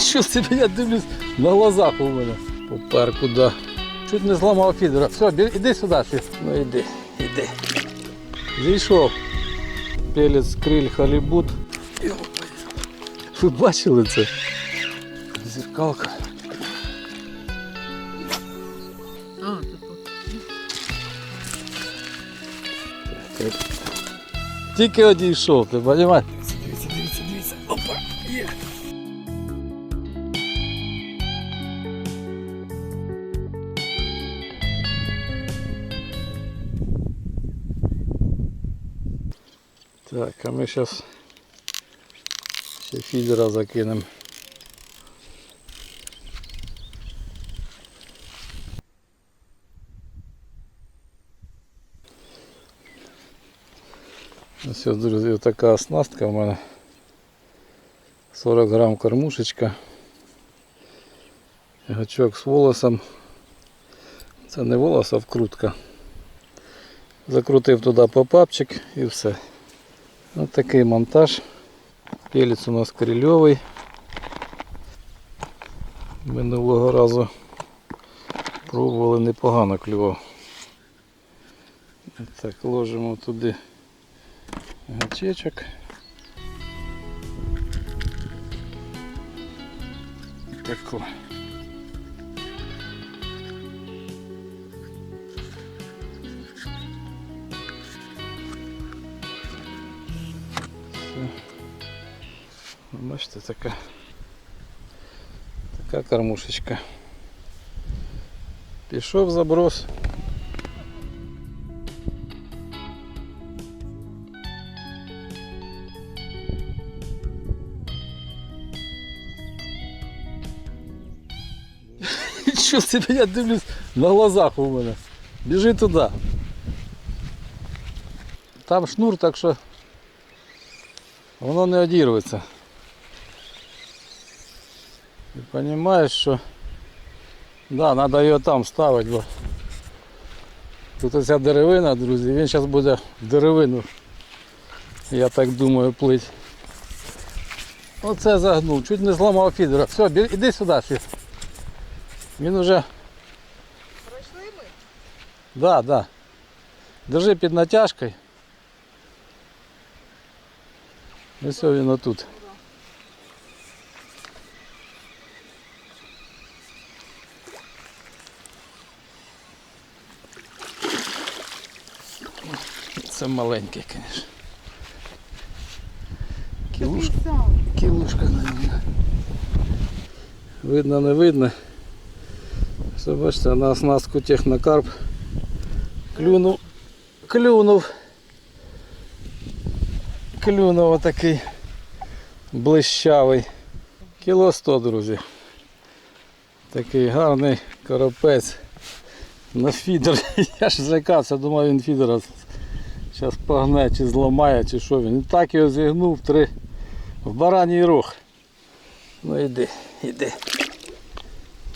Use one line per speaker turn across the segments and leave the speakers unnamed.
Що себе я дивлюсь на глазах у мене. Попер куди. Чуть не зламав фідера. Все, іди сюди. Фі. Ну іди, іди. Зійшов. Пелець, криль, халібут. Ви бачили це? Зеркалка. Тільки одійшов, ти розумієш? Так, а ми зараз ще фідера закинемо. Ось, ось, друзі, така оснастка в мене. 40 грам кормушечка. Гачок з волосом. Це не волос, а вкрутка. Закрутив туди попапчик і все. Ось такий монтаж. Пелець у нас крильовий. Минулого разу пробували непогано клював. Так, ложимо туди гачечок. Тако. Бачите, така, така кормушечка. Пішов заброс. Що себе я дивлюсь на глазах у мене. Біжи туди. Там шнур, так що воно не одірветься. Розумієш, що да, треба його там ставити, бо тут оця деревина, друзі, він зараз буде в деревину, я так думаю, плить. Оце загнув, чуть не зламав фідера. Все, бі- іди сюди. Він уже.
Пройшли ми?
Да, да. Держи під натяжкою. І все, він отут. Це маленький, звісно. Кілуш,
Такий сам.
кілушка, мабуть. Видно, не видно. Все, бачите, на оснастку технокарп клюнув, клюнув, клюнув отакий блищавий. Кіло 100, друзі. Такий гарний коропець на фідер. Я ж злякався, думав він фідера зараз погне, чи зламає, чи що він. І так його зігнув три в бараній рог. Ну йди, йди.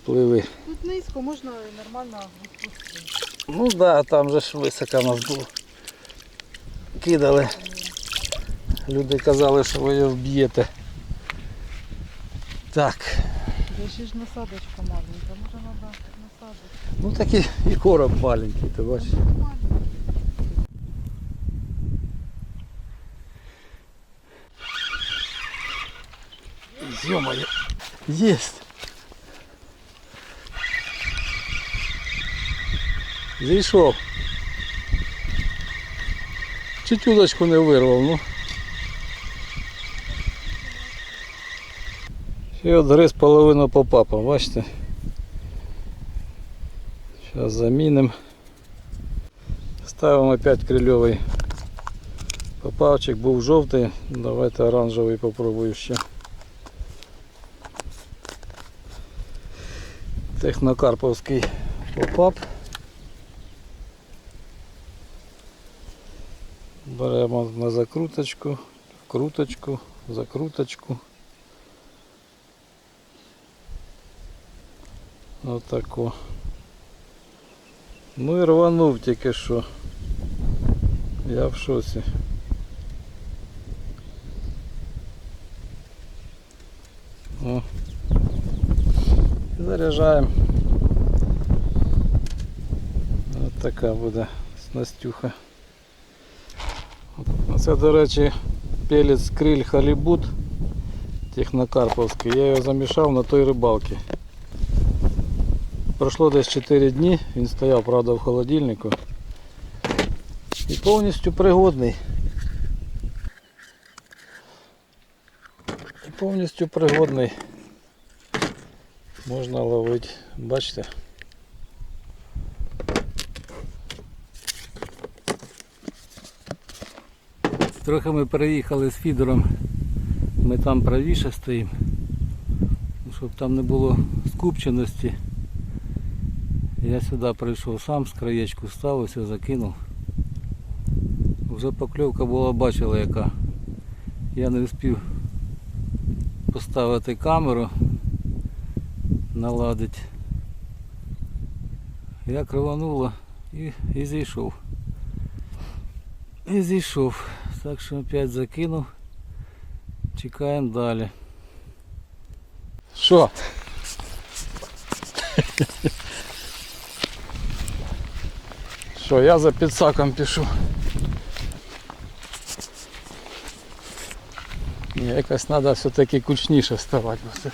Пливи.
Тут низько можна нормально відпустити.
Ну да, там же ж високо нас було. Кидали. Люди казали, що ви його вб'єте. Так.
Де ще ж насадочка маленька, може треба насадочку.
Ну такий і короб маленький, ти бачиш. Ё-моё. Есть. Зійшов. Чуть удочку не вирвав, ну. Ще от гриз половину попапа, бачите? Зараз замінимо. Ставимо опять крильовий попавчик, був жовтий, давайте оранжевий попробую ще. Технокарповський попап. Беремо на закруточку, круточку, закруточку. Отако. Ну і рванув тільки що. Я в шоці. О, заряджаємо. Ось така буде снастюха. Це, до речі, пелець криль халібут технокарповський. Я його замішав на той рибалці. Пройшло десь 4 дні, він стояв, правда, в холодильнику. І повністю пригодний. І повністю пригодний. Можна ловити, бачите? Трохи ми переїхали з фідером. Ми там правіше стоїмо. Щоб там не було скупченості. Я сюди прийшов сам, з краєчку став, ось закинув. Вже покльовка була, бачила яка. Я не встиг поставити камеру, наладити. Я кривануло і, і зійшов. І зійшов. Так що опять закинув. Чекаємо далі. Що? Що, я за підсаком пішу. Ні, якось треба все-таки кучніше ставати.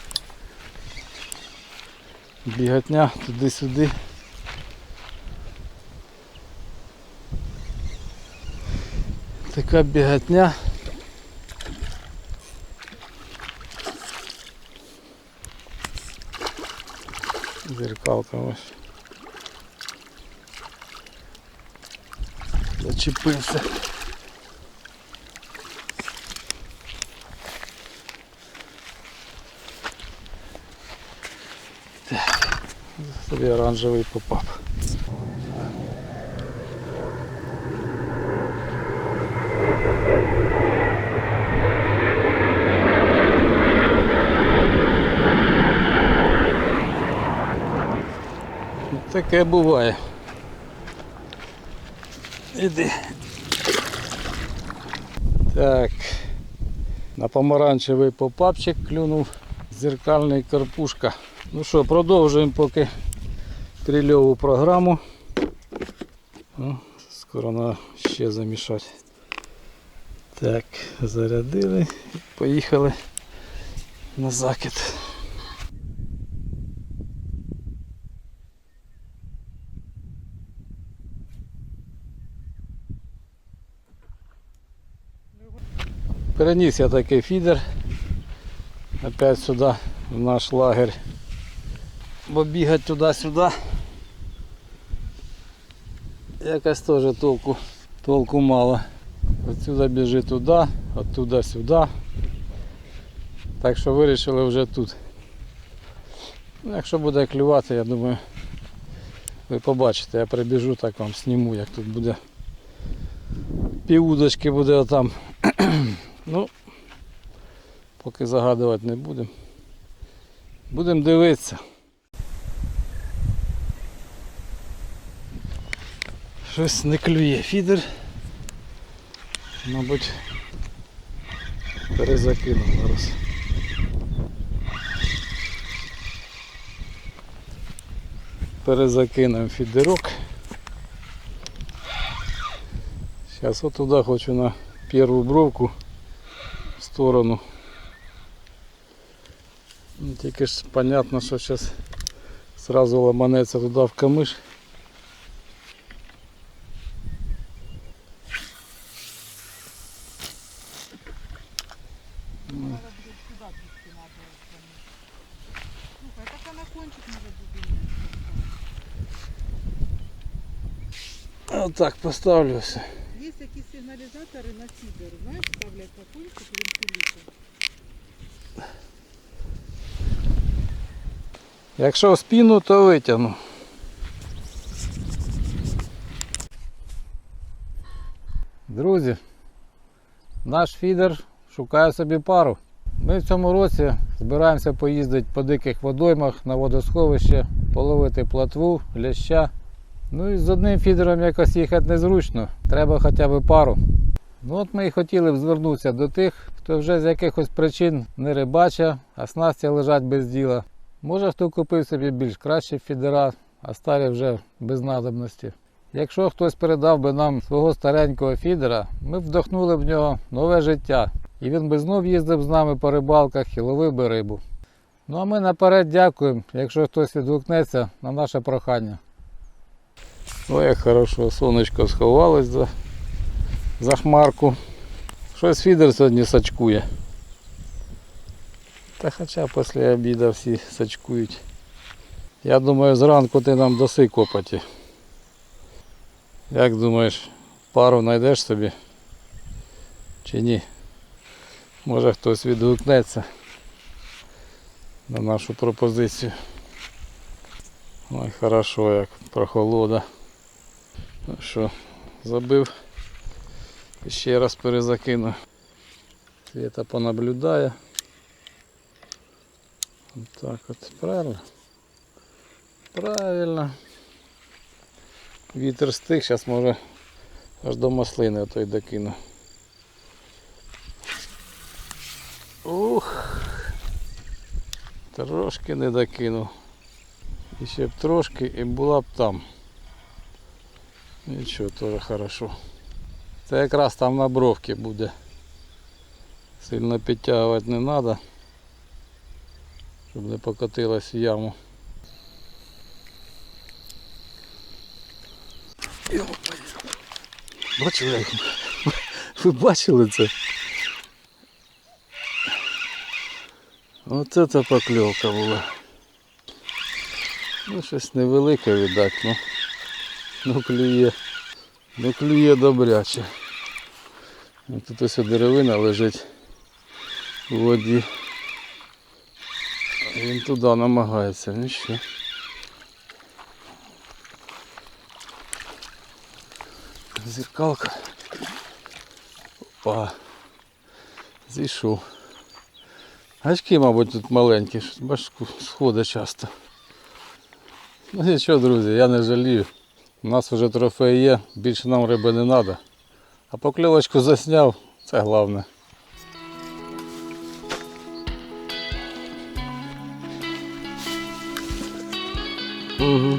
Бігатня туди-сюди. Така бігатня. Зеркалка ось. Зачепився. Так. Собі оранжевий попап. Таке буває. Іди. Так. На помаранчевий попапчик клюнув зеркальний карпушка. Ну що, продовжуємо поки крильову програму. О, скоро треба ще замішати. Так, зарядили і поїхали на закид. Переніс я такий фідер. Опять сюди, в наш лагерь. Бо бігати туди-сюди. Якось теж толку, толку мало. Отсюда біжи туди, оттуда сюди. Так що вирішили вже тут. Ну, якщо буде клювати, я думаю, ви побачите, я прибіжу, так вам сніму, як тут буде. Півудочки буде отам. Ну, поки загадувати не будемо. Будемо дивитися. Щось не клює фідер. Мабуть, перезакинув зараз. Перезакинув фідерок. Зараз от туди хочу на першу бровку в сторону. Ну, Тільки ж понятно, що зараз сразу ламанеться туди в камиш.
Слухай, так вона кончик може бути.
Отак поставлю все.
Є якісь сигналізатори на фідер, знаєш, ставлять на кончик він пиліться.
Якщо в спину, то витягну. Друзі, наш фідер шукає собі пару. Ми в цьому році збираємося поїздити по диких водоймах на водосховище, половити платву, ляща. Ну і з одним фідером якось їхати незручно. Треба хоча б пару. Ну от ми і хотіли б звернутися до тих, хто вже з якихось причин не рибача, а снасті лежать без діла. Може хто купив собі більш кращі фідера, а старі вже без надобності. Якщо хтось передав би нам свого старенького фідера, ми б вдохнули в нього нове життя. І він би знов їздив з нами по рибалках і ловив би рибу. Ну а ми наперед дякуємо, якщо хтось відгукнеться на наше прохання. Ой, як хорошо, сонечко сховалось за, за хмарку. Щось фідер сьогодні сачкує. Та хоча після обіду всі сачкують. Я думаю, зранку ти нам доси копаті. Як думаєш, пару знайдеш собі? Чи ні? Може хтось відгукнеться на нашу пропозицію. Ой, хорошо, як прохолода. Ну що, забив. Ще раз перезакину. Світа понаблюдає. Так от, правильно? Правильно. Вітер стих, зараз може аж до маслини той докину. Трошки не докинув. І ще б трошки і була б там. Нічого, теж хорошо. Це якраз там на бровці буде. Сильно підтягувати не треба, щоб не покотилась в яму. Бачили? Ви бачили це? Оце це покльовка була. Ну, щось невелике, видать, ну, ну клює. Ну клює добряче. Ну, Тут ось деревина лежить у воді. Він туди намагається, ну що. Зеркалка. Опа. Зійшов. Гачки, мабуть, тут маленькі, щось, бачиш, сходить часто. Ну нічого, друзі, я не жалію. У нас вже трофей є, більше нам риби не треба. А покльовочку засняв, це головне. Угу.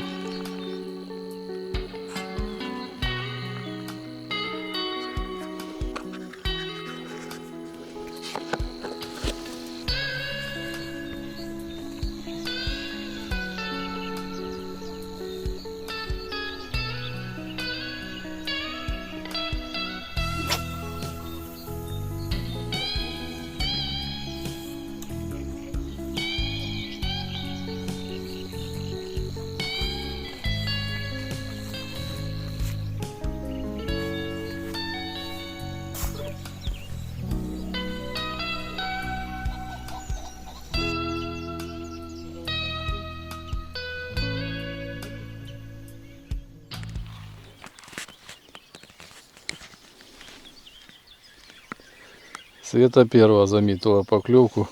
Света первая заметила поклевку.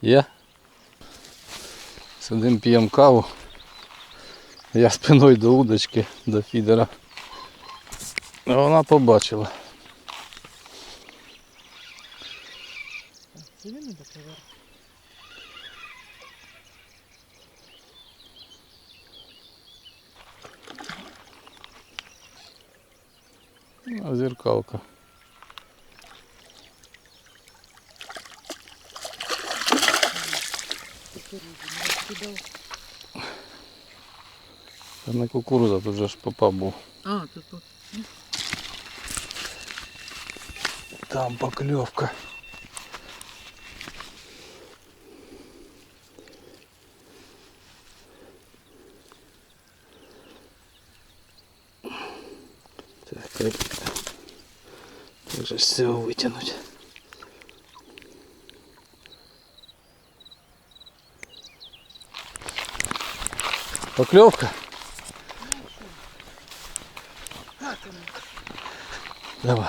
Я. Сидим п'ємо каву. Я спиною до удочки, до фідера. А вона побачила. А зеркалка. На кукуруза тут же ж попа був.
А, тут тут.
Там поклевка. Так, как как же все вытянуть? Поклевка? Давай.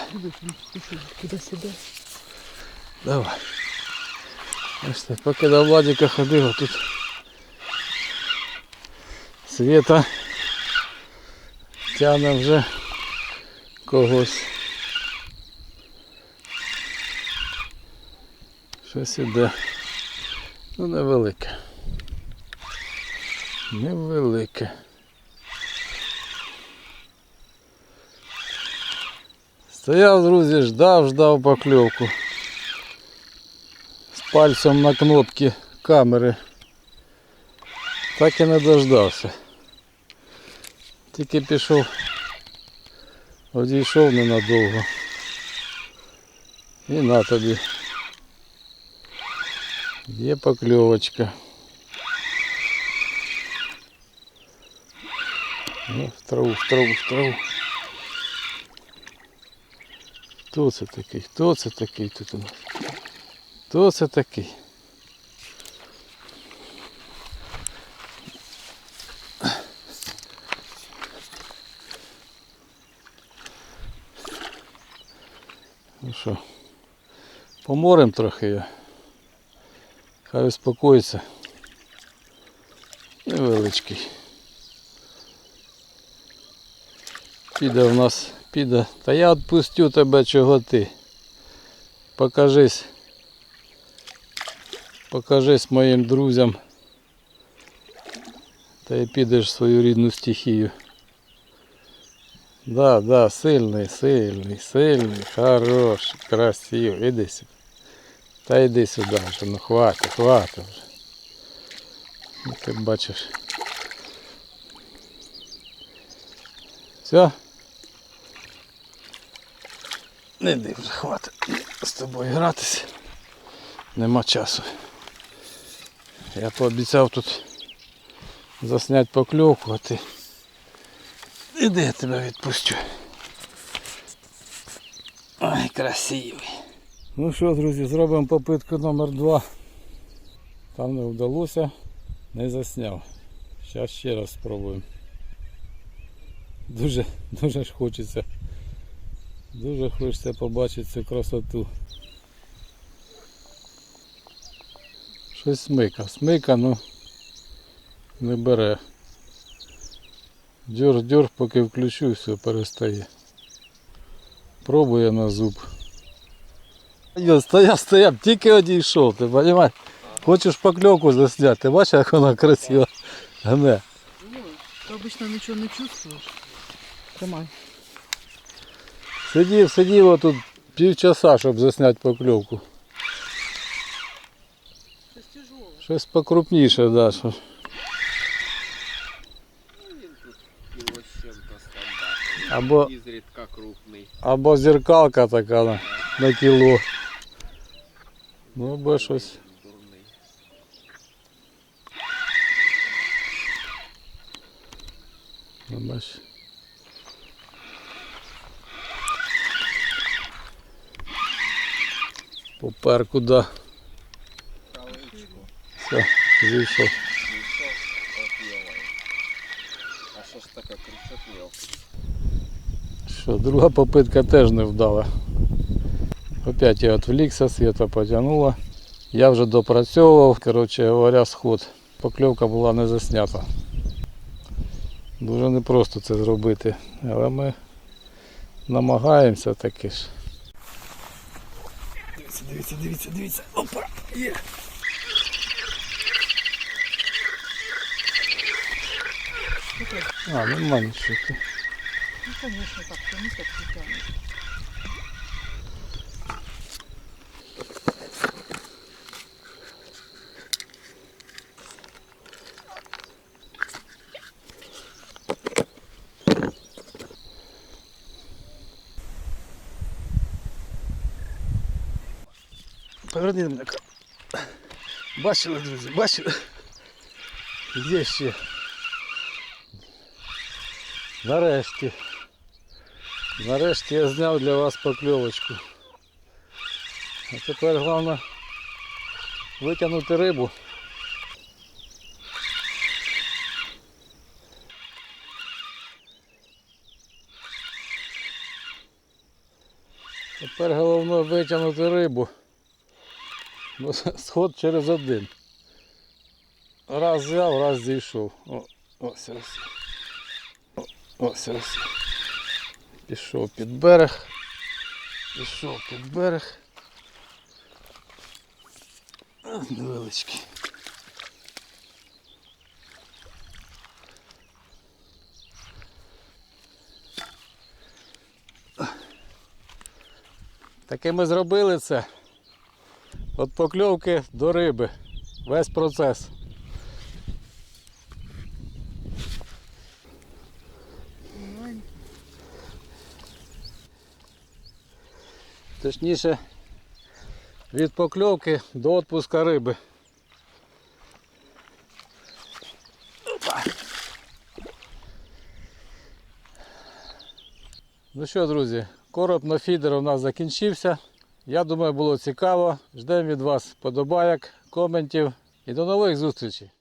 Туди-сюди.
Давай. Ось поки до Владика ходив, а тут Света тягне вже когось. Щось іде. Ну невелике. Невелике. Стояв, друзі, ждав, ждав покльовку. З пальцем на кнопки камери. Так і не дождався. Тільки пішов, одійшов ненадовго. І на тобі. Є покльовочка. Ну, в траву, в траву, в траву. Хто це такий? Хто це такий тут у нас? Хто це такий? Ну що, поморем трохи я. Хай успокоїться. Невеличкий. Піде в нас, піде. Та я відпустю тебе, чого ти. Покажись. Покажись моїм друзям. Та й підеш в свою рідну стихію. Да, да, сильний, сильний, сильний, хороший, красивий. Іди сюди. Та йди сюди вже, ну хватить, хватить вже. Ну, ти бачиш. Все? Не йди вже, хватить з тобою гратися. Нема часу. Я пообіцяв тут засняти покльовку, а ти. Іди я тебе відпущу. Ой, красивий. Ну що, друзі, зробимо попитку номер два. Там не вдалося, не засняв. Зараз ще раз спробуємо. Дуже, дуже ж хочеться. Дуже хочеться побачити цю красоту. Щось смика. Смика, ну не бере. Дьор, поки включу, все перестає. Пробує на зуб. Стояв, стояв, тільки одійшов, ти розумієш? Хочеш покльовку засняти, ти бачиш, як вона красиво гне.
Ну, ты обычно ничего не чувствуешь. Тримай.
Сидів, сидів отут півчаса, щоб засняти покльовку.
Щось тяжелое.
Щось покрупніше, да, що.
Ну, він тут кіло з чим-то стандартний.
Або,
Ізрідка крупний.
або зеркалка така на, на кіло. Ну, або щось.
Дурний.
Ну, бач. Попер куди. Все, зійшов.
А що ж таке мілкий?
Що, друга попитка теж не вдала. Опять я відвлікся, світа потягнула. Я вже допрацьовував, коротше говоря, сход. Покльовка була не заснята. Дуже непросто це зробити, але ми намагаємося таки ж. Дивіться, дивіться, дивіться. Опа! Є! А, нормально що ти.
Ну, звісно, так, що не так тянешь.
Поверни мене. Бачили, друзі, бачили? Є ще. Нарешті. Нарешті я зняв для вас покльовочку. А тепер головне витягнути рибу. Тепер головне витягнути рибу. Ну, Сход через один. Раз взяв, раз зійшов. О, Ось раз. Ось раз. Пішов під берег. Пішов під берег. Невеличкий. Таке ми зробили це. От покльовки до риби. Весь процес. Точніше, від покльовки до відпуска риби. Ну що, друзі, короб на фідер у нас закінчився. Я думаю, було цікаво. Ждемо від вас подобайок, коментів і до нових зустрічей.